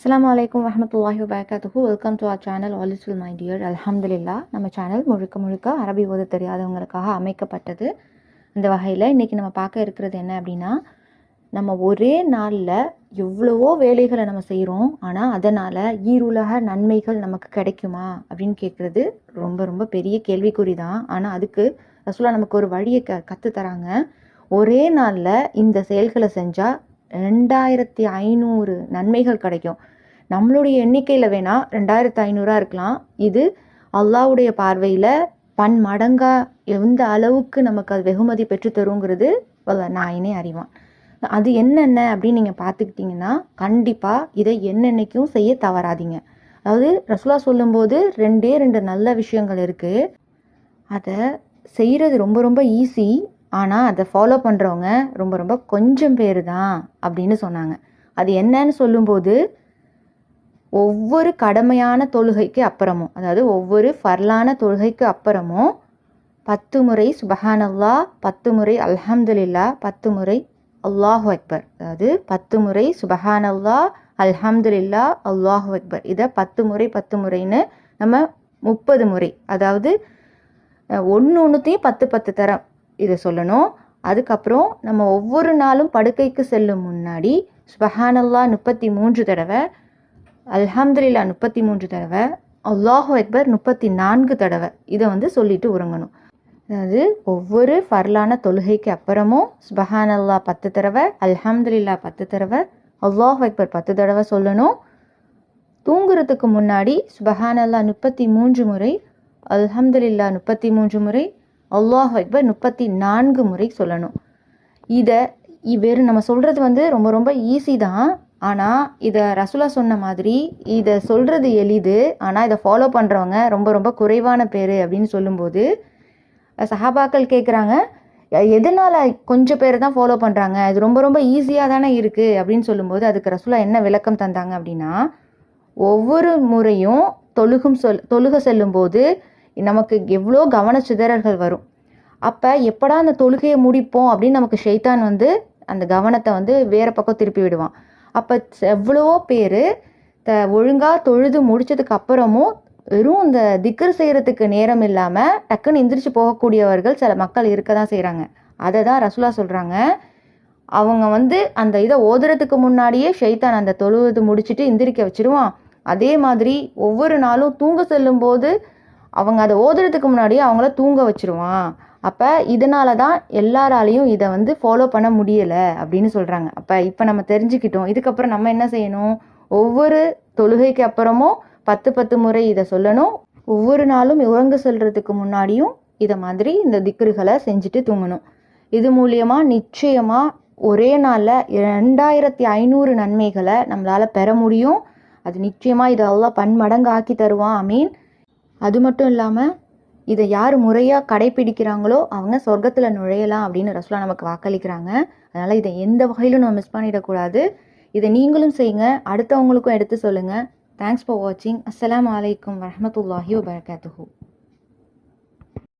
அஸ்லாம் வலைக்கம் வரமத்துல்லாஹி வபரகாத்துஹு welcome to our channel Alice will my dear அலமதுல்லா நம்ம சேனல் முழுக்க முழுக்க அரபி ஓத தெரியாதவங்களுக்காக அமைக்கப்பட்டது. இந்த வகையில் இன்றைக்கி நம்ம பார்க்க இருக்கிறது என்ன அப்படின்னா நம்ம ஒரே நாளில் எவ்வளவோ வேலைகளை நம்ம செய்கிறோம் ஆனால் அதனால் ஈருலக நன்மைகள் நமக்கு கிடைக்குமா அப்படின்னு கேட்குறது ரொம்ப ரொம்ப பெரிய கேள்விக்குறி தான். ஆனால் அதுக்கு ரசூலா நமக்கு ஒரு வழியை க கற்று தராங்க. ஒரே நாளில் இந்த செயல்களை செஞ்சால் ரெண்டாயிரத்தி ஐநூறு நன்மைகள் கிடைக்கும். நம்மளுடைய எண்ணிக்கையில் வேணால் ரெண்டாயிரத்து ஐநூறாக இருக்கலாம். இது அல்லாவுடைய பார்வையில் பன் மடங்கா எந்த அளவுக்கு நமக்கு அது வெகுமதி பெற்று தருங்கிறது? நாயினே அறிவான். அது என்னென்ன அப்படின்னு நீங்கள் பார்த்துக்கிட்டிங்கன்னா கண்டிப்பாக இதை என்னென்னைக்கும் செய்ய தவறாதீங்க. அதாவது ரசுலா சொல்லும்போது ரெண்டே ரெண்டு நல்ல விஷயங்கள் இருக்குது அதை செய்கிறது ரொம்ப ரொம்ப ஈஸி ஆனால் அதை ஃபாலோ பண்ணுறவங்க ரொம்ப ரொம்ப கொஞ்சம் பேர் தான் அப்படின்னு சொன்னாங்க. அது என்னன்னு சொல்லும்போது ஒவ்வொரு கடமையான தொழுகைக்கு அப்புறமும் அதாவது ஒவ்வொரு ஃபர்லான தொழுகைக்கு அப்புறமும் பத்து முறை சுபஹானல்லா பத்து முறை அல்ஹம்துலில்லா பத்து முறை அல்லாஹு அக்பர். அதாவது பத்து முறை சுபஹானல்லா அல்ஹம்துலில்லா அல்லாஹு அக்பர். இதை பத்து முறை பத்து முறைன்னு நம்ம முப்பது முறை அதாவது ஒன்று ஒன்றுத்தையும் பத்து பத்து தரம். இதை சொல்லணும். அதுக்கப்புறம் நம்ம ஒவ்வொரு நாளும் படுக்கைக்கு செல்லும் முன்னாடி ஸ்பஹானல்லா முப்பத்தி மூன்று தடவை அல்ஹம்துலில்லா முப்பத்தி மூன்று தடவை அல்லாஹு அக்பர் முப்பத்தி நான்கு தடவை இதை வந்து சொல்லிட்டு உறங்கணும். அதாவது ஒவ்வொரு ஃபர்லான தொழுகைக்கு அப்புறமும் சுபஹானல்லா பத்து தடவை அல்ஹம்துலில்லா பத்து தடவை அல்லாஹ் அக்பர் பத்து தடவை சொல்லணும். தூங்குறதுக்கு முன்னாடி சுபஹானல்லா முப்பத்தி மூன்று முறை அல்ஹம்துலில்லா முப்பத்தி மூன்று முறை அல்லாஹ் அக்பர் முப்பத்தி நான்கு முறை சொல்லணும். இதை வெறும் நம்ம சொல்கிறது வந்து ரொம்ப ரொம்ப ஈஸி தான். ஆனால் இதை ரசுலா சொன்ன மாதிரி இதை சொல்கிறது எளிது. ஆனால் இதை ஃபாலோ பண்ணுறவங்க ரொம்ப ரொம்ப குறைவான பேர் அப்படின்னு சொல்லும்போது சஹாபாக்கள் கேட்குறாங்க எதனால் கொஞ்சம் பேர் தான் ஃபாலோ பண்ணுறாங்க இது ரொம்ப ரொம்ப ஈஸியாக தானே இருக்குது அப்படின்னு சொல்லும்போது அதுக்கு ரசுலா என்ன விளக்கம் தந்தாங்க அப்படின்னா ஒவ்வொரு முறையும் தொழுகும் சொல் தொழுக செல்லும்போது நமக்கு எவ்வளோ கவனச்சிதறல்கள் வரும். அப்போ எப்படா அந்த தொழுகையை முடிப்போம் அப்படின்னு நமக்கு ஷெய்தான் வந்து அந்த கவனத்தை வந்து வேறு பக்கம் திருப்பி விடுவான். அப்போ எவ்வளவோ பேர் த ஒழுங்காக தொழுது முடித்ததுக்கு அப்புறமும் வெறும் இந்த திக்கர் செய்கிறதுக்கு நேரம் இல்லாமல் டக்குன்னு எந்திரிச்சு போகக்கூடியவர்கள் சில மக்கள் இருக்க தான் செய்கிறாங்க அதை தான் ரசுலா சொல்கிறாங்க அவங்க வந்து அந்த இதை ஓதுறதுக்கு முன்னாடியே ஷைத்தான் அந்த தொழுவது முடிச்சுட்டு எந்திரிக்க வச்சுருவான். அதே மாதிரி ஒவ்வொரு நாளும் தூங்க செல்லும்போது அவங்க அதை ஓதுறதுக்கு முன்னாடியே அவங்கள தூங்க வச்சுருவான். அப்போ இதனால தான் எல்லாராலையும் இதை வந்து ஃபாலோ பண்ண முடியலை அப்படின்னு சொல்கிறாங்க அப்போ இப்போ நம்ம தெரிஞ்சுக்கிட்டோம். இதுக்கப்புறம் நம்ம என்ன செய்யணும்? ஒவ்வொரு தொழுகைக்கு அப்புறமும் பத்து பத்து முறை இதை சொல்லணும். ஒவ்வொரு நாளும் உறங்க சொல்கிறதுக்கு முன்னாடியும் இதை மாதிரி இந்த திக்ருகளை செஞ்சுட்டு தூங்கணும். இது மூலியமாக நிச்சயமாக ஒரே நாளில் ரெண்டாயிரத்தி ஐநூறு நன்மைகளை நம்மளால் பெற முடியும். அது நிச்சயமாக இதெல்லாம் பன்மடங்கு ஆக்கி தருவான். ஐ மீன் அது மட்டும் இல்லாமல் இதை யார் முறையாக கடைப்பிடிக்கிறாங்களோ அவங்க சொர்க்கத்தில் நுழையலாம் அப்படின்னு ரசுலா நமக்கு வாக்களிக்கிறாங்க. அதனால் இதை எந்த வகையிலும் நம்ம மிஸ் பண்ணிடக்கூடாது. இதை நீங்களும் செய்யுங்க. அடுத்தவங்களுக்கும் எடுத்து சொல்லுங்கள் தேங்க்ஸ் ஃபார் வாட்சிங் அஸ்லாம் வலைக்கம் வரமத்துல்லாஹி வபர்காத்துஹூ.